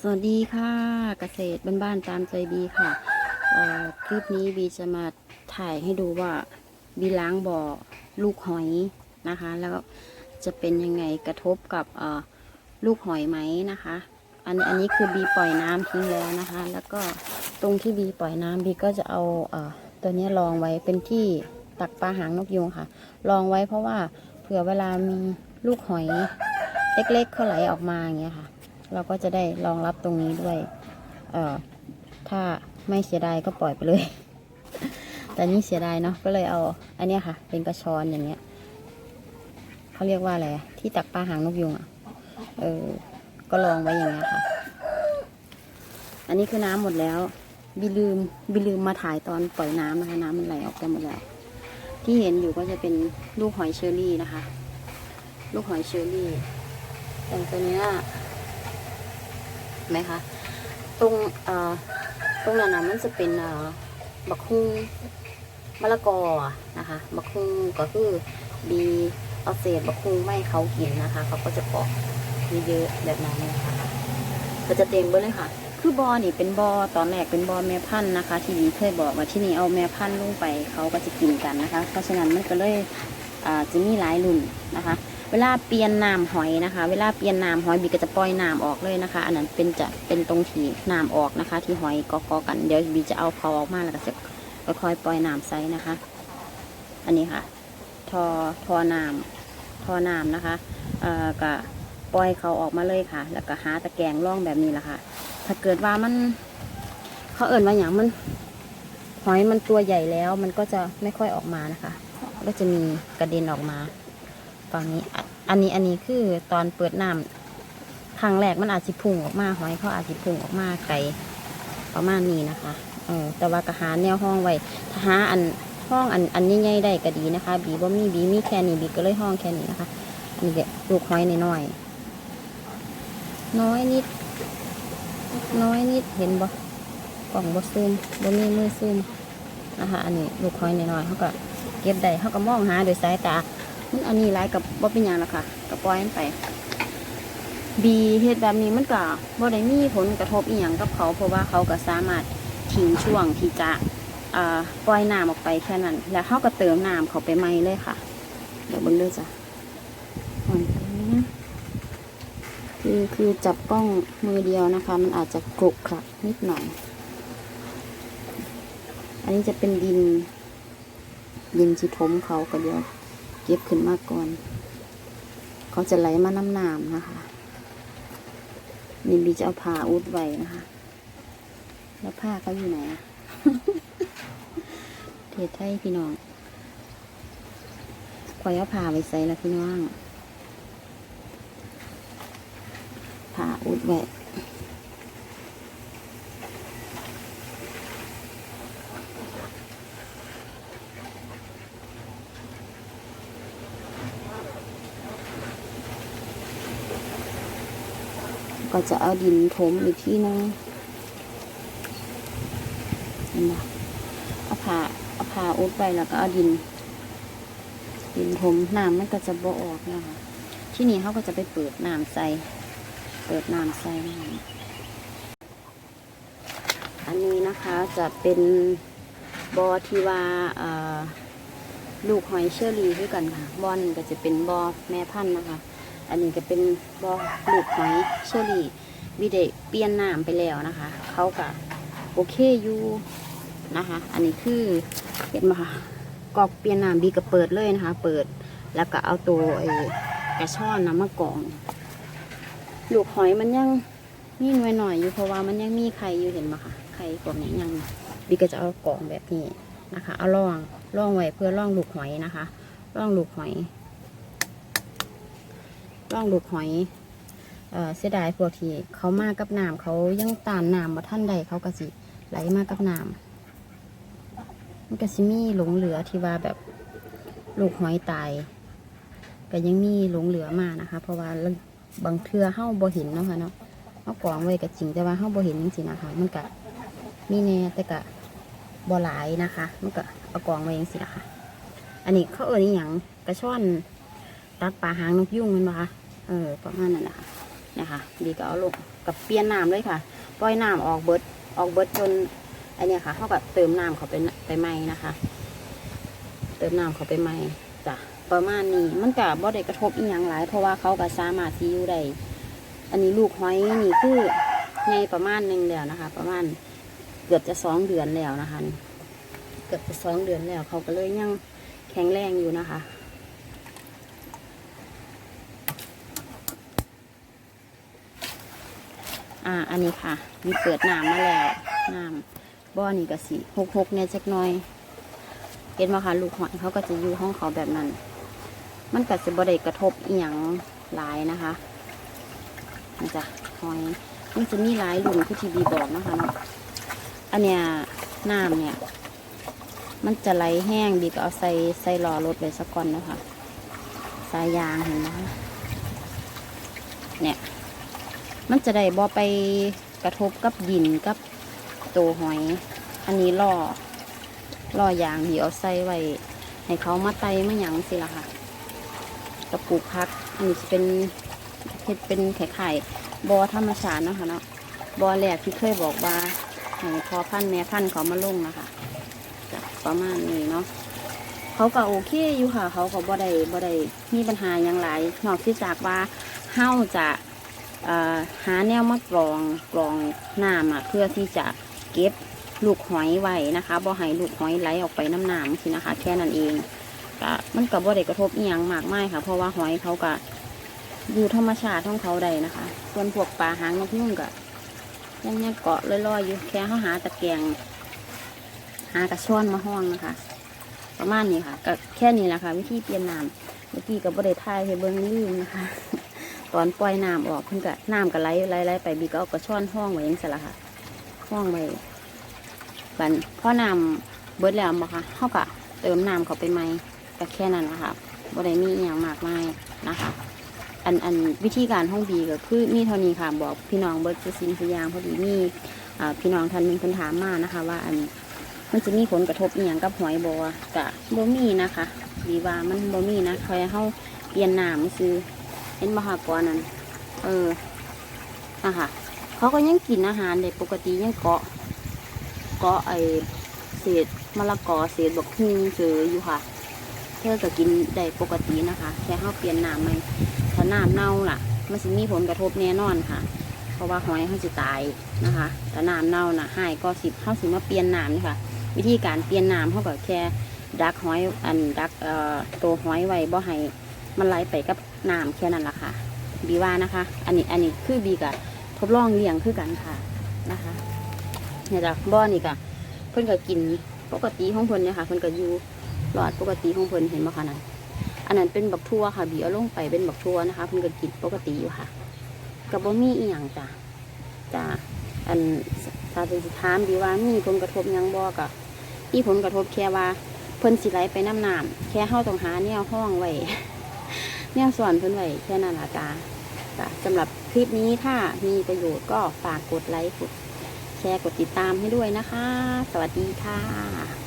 สวัสดีค่ะเกษตรบ้านๆตามใจบีค่ะคลิปนี้บีจะมาถ่ายให้ดูว่าบีล้างบ่อลูกหอยนะคะ แล้วจะเป็นยังไงกระทบกับลูกหอยไหมนะคะ อันอันนี้คือบีปล่อยน้ำทิ้งแล้วนะคะ แล้วก็ตรงที่บีปล่อยน้ำบีก็จะเอาเอตัวนี้รองไว้เป็นที่ตักปลาหางนกยูงค่ะรองไว้เพราะว่าเผื่อเวลามีลูกหอยเล็กๆเขาไหลออกมาอย่างเงี้ยค่ะ เราก็จะได้รองรับตรงนี้ด้วยเอ่อถ้าไม่เสียดายก็ปล่อยไปเลย แต่นี่เสียดายเนาะก็เลยเอา อันนี้ค่ะ เป็นกระชอนอย่างเงี้ยเขาเรียกว่าอะไรที่ตักปลาหางนกยุงอะเออก็ลองไว้อย่างเงี้ยค่ะ อันนี้คือน้ำหมดแล้วบิลืมบิลืมมาถ่ายตอนปล่อยน้ำนะคะ น้ำมันไหลออกกันหมดแล้วที่เห็นอยู่ก็จะเป็นลูกหอยเชอรี่นะคะ ลูกหอยเชอรี่แต่ตัวเนี้ย ไหมคะ ตรงตรงนั้นนะมันจะเป็นบักคุงมะละกอนะคะบักคุงก็คือบีเอาเศษบักคุงไม่เขากินนะคะเขาก็จะเกาะเยอะๆแบบนั้นนะคะก็จะเต็มไปเลยค่ะ คือบอนี่เป็นบอตอนแรกเป็นบอแม่พันธุ์นะคะ ที่บีเคยบอกว่าที่นี่เอาแม่พันธุ์ลงไปเขาก็จะกินกันนะคะ เพราะฉะนั้นมันก็เลยจะมีหลายรุ่นนะคะ เวลาเปลี่ยนน้ำหอยนะคะ เวลาเปลี่ยนน้ำหอยบีก็จะปล่อยน้ำออกเลยนะคะ อันนั้นเป็นจะเป็นตรงที่น้ำออกนะคะ ที่หอยกอกกันเดี๋ยวบีจะเอาเขาออกมาแล้วก็จะค่อยๆปล่อยน้ำใส่นะคะ อันนี้ค่ะ ทอทอน้ำทอน้ำนะคะเอ่อก็ปล่อยเขาออกมาเลยค่ะ แล้วก็หาตะแกรงร่องแบบนี้แหละค่ะ ถ้าเกิดว่ามัน เขาเอิ่นว่าอย่างมัน หอยมันตัวใหญ่แล้ว มันก็จะไม่ค่อยออกมานะคะ ก็จะมีกระเด็นออกมา ฝั่งนี้ อันนี้อันนี้คือตอนเปิดน้ำครั้งแรกมันอาจจะพุ่งออกมาหอยเขาอาจจะพุ่งออกมาไกลประมาณนี้นะคะเออแต่ว่ากระหาแนวห้องไว้ถ้าหาอันห้องอันอันใหญ่ๆได้ก็ดีนะคะ บีบ่มีบีมีแค่นี้บีก็เลยห้องแค่นี้นะคะ อันนี้เด็กลูกหอยน้อยน้อยนิด น้อยนิดเห็นบ่กล่องบ่ซูมบ่มีมือซูมนะคะ อันนี้ลูกหอยน้อยๆเขาก็เก็บได้เขาก็มองหาโดยสายตา มันอันนี้หลายกับบ่เป็นหยังหรอกค่ะก็ปล่อยมันไป บีเฮ็ดแบบนี้มันก็บ่ได้มีผลกระทบอีหยังกับเขา เพราะว่าเขาก็สามารถทิ้งช่วงที่จะปล่อยน้ำออกไปแค่นั้น แล้วเขาก็เติมน้ำเขาไปใหม่เลยค่ะ เดี๋ยวเบิ่งเด้อจ้ะอ่อนไปนะคือคือจับกล้องมือเดียวนะคะ มันอาจจะกรุกครักนิดหน่อย อันนี้จะเป็นดินดินชิทมเขาก็เดียว เก็บขึ้นมาก่อน เขาจะไหลมาน้ำน้ำนะคะ นี่บีจะเอาผ้าอุดไว้นะคะ แล้วผ้าเขาอยู่ไหนอะเทศไทยพี่น้องคอยเอาผ้าไว้ใส่ล้วพี่น้องผ้าอุดไว้ ก็จะเอาดินถมอีกที่นึงเห็นไหมเอาผ้าเอาผ้าอุดไปแล้วก็เอาดิน ดินถมน้ำมันก็จะบ่ออกนะคะที่นี่เขาก็จะไปเปิดน้ำใส่เปิดน้ำใส่น้ำอันนี้นะคะจะเป็นบอที่ว่าลูกหอยเชอรี่ด้วยกันค่ะบอนก็จะเป็นบอแม่พันธุ์นะคะ อันนี้ก็เป็นบอลูกหอยเชอรี่วิเดเปลี่ยนน้ำไปแล้วนะคะ เขาก็โอเคอยู่นะคะ อันนี้คือเห็นไหมคะกอกเปลี่ยนน้ำบีก็เปิดเลยนะคะ เปิดแล้วก็เอาตัวไอ้กระช่อนน้ำมะกองลูกหอยมันยังมีหน่วยหน่อยอยู่เพราะว่ามันยังมีไข่อยู่เห็นไหมคะไข่พวกนี้ยังบีก็จะเอากล่องแบบนี้นะคะ เอาล่องล่องไว้เพื่อล่องลูกหอยนะคะล่องลูกหอย ร่องลูกหอยเออเสียดายพวกที่เขามากับน้ำเขายังตานน้ำมาท่านใดเขาก็สิไหลมากับน้ำมันก็สิมีหลงเหลือที่ว่าแบบลูกหอยตายก็ยังมีหลงเหลือมานะคะ เพราะว่าบางเทือเฮ้าบ่เห็นเนาะค่ะเนาะเฮากองไว้ก็จริงแต่ว่าเฮ้าบ่เห็นจริงๆนะคะมันก็มีแน่แต่ก็บ่หลายนะคะ มันก็เอากองไว้จังซี่นะคะอันนี้เขาเอ่ยอย่างกระช่อนตักปลาหางนกยุงมันปะคะ เออประมาณนั้นแหละคะนะคะบีก็เอาลงกับเปลี่ยนน้ำเลยค่ะ ปล่อยน้ำออกเบิดออกเบิดจนไอเนี่ยค่ะเท่ากับเติมน้ำเขาไปไปใหม่นะคะ เติมน้ำเขาไปใหม่จ้ะประมาณนี้มันกับบ่ได้กระทบอีหยังหลาย เพราะว่าเขาก็สามารถที่อยู่ได้อันนี้ลูกหอยนี่คือในประมาณหนึ่งแล้วนะคะ ประมาณเกือบจะสองเดือนแล้วนะคะ เกือบจะสองเดือนแล้วเขาก็เลยยังแข็งแรงอยู่นะคะ อ่า อันนี้ค่ะ มีเปิดน้ำมาแล้วน้ำบ่อนี่ก็สิหกหกเนี่ยจักหน่อย เห็นไหมคะลูกหอยเขาก็จะอยู่ห้องเขาแบบนั้น มันก็จะบ่ได้กระทบเอียงหลายนะคะนี่จ้ะหอยมันจะมีหลายรุ่นที่ทีบีบอกนะคะเนาะอันเนี้ยน้ำเนี่ย มันจะไหลแห้งบีก็เอาใส่ใส่รอรถไว้สักก่อนนะคะสายยางเห็นไหมเนี่ย มันจะได้บ่ไปกระทบกับดินกับตัวหอย อันนี้ล่อล่อยางที่เอาใส่ไว้ให้เขามาไตมาหยังสิล่ะค่ะกระปุกพัก อันนี้จะเป็นเฮ็ดเป็นไข่ไข่บอธรรมชาตินะคะเนาะบอแรกที่เคยบอกว่าให้พอพันธ์แม่พันธ์เขามาลงนะคะจ้ะประมาณนี้เนาะเขาก็โอเคอยู่ค่ะ เขาก็บ่ได้บ่ได้มีปัญหาอย่างไรนอกจากว่าเฮาจะ หาแนวมากรองกรองน้ำเพื่อที่จะเก็บลูกหอยไว้นะคะบ่ให้ลูกหอยไหลออกไปน้ำน้ำสินะคะ แค่นั้นเองก็มันก็บ่ได้กระทบอีหยังมากมายค่ะ เพราะว่าหอยเขาก็อยู่ธรรมชาติของเขาได้นะคะ ส่วนพวกปลาหางนกยุ่งก็ยังยังเกาะลอยๆอยู่แค่เขาหาตะแกรงหากระชอนมาห้องนะคะ ประมาณนี้ค่ะก็แค่นี้แหละค่ะ วิธีเปลี่ยนน้ำเมื่อกี้ก็บ่ได้ทายให้เบิ้งลืมนะคะ ตอนปล่อยน้ำออกเพิ่นก็น้ำก็ไหลไหลไหลไปบีก็เอากระช่อนห้องไว้ยังสิละค่ะห้องไว้บันพ่อน้ำเบิดแล้วบ่ค่ะเฮาก็เติมน้ำเขาไปใหม่ก็แค่นั้นนะคะบ่ได้มีอย่างมากมายนะคะอันอันวิธีการห้องบีก็คือมีเท่านี้ค่ะบอกพี่น้องเบิดคือสิ่งทุกอย่างพอดีมีอ่าพี่น้องท่านหนึงเพิ่นถามมานะคะ ว่าอันมันจะมีผลกระทบอย่างกับหอยบ่กะบ่มีนะคะ ดีว่ามันบ่มีนะคอยเฮาเปลี่ยนน้ำซื้อ เห็นมหากรนั้นเออนะคะเขาก็ยังกินอาหารเด็ปกติยังเกาะ เกาะไอเศษมะละกอเศษบักฮุงเจออยู่ค่ะเธอก็กินได้ปกตินะคะ แค่เขาเปลี่ยนน้ำไหมถ้าน้ำเน่าล่ะมันจะมีผลกระทบแน่นอนค่ะ เพราะว่าหอยเขาจะตายนะคะถ้าน้ำเน่าน่ะหายก็สิเขาสิมาเปลี่ยนน้ำนี่ค่ะ วิธีการเปลี่ยนน้ำเขาก็แค่ดักหอยอันดักเอ่อตัวหอยไว้บ่ให้มันไหลไปกับ น้ำแค่นั้นละค่ะ บีว่านะคะ อันนี้อันนี้คือบีกับทดลองเลี้ยงคือกันค่ะนะคะเนี่ยจ้ะบ่อนี่กะเพิ่นก็กินปกติของเพิ่นเนี่ยค่ะเพิ่นก็อยู่หลอดปกติของเพิ่นเห็นบ่คะนั่นอันนั้นเป็นบักทั่วค่ะ บีเอาลงไปเป็นบักทั่วนะคะเพิ่นก็กินปกติอยู่ค่ะกับบ่มีอีหยังจ้ะจ้ะอันถ้าเป็นสิถามบีว่ามีผลกระทบยังบ่กับมีผลกระทบแค่ว่าเพิ่นสิไหลไปน้ำน้ำแค่เฮาต้องหาแนวห้องไว้ แนวสอนเพิ่นไว้แค่นั้นละจ้าจ้ะสำหรับคลิปนี้ถ้ามีประโยชน์ก็ฝากกดไลค์กดแชร์กดติดตามให้ด้วยนะคะ สวัสดีค่ะ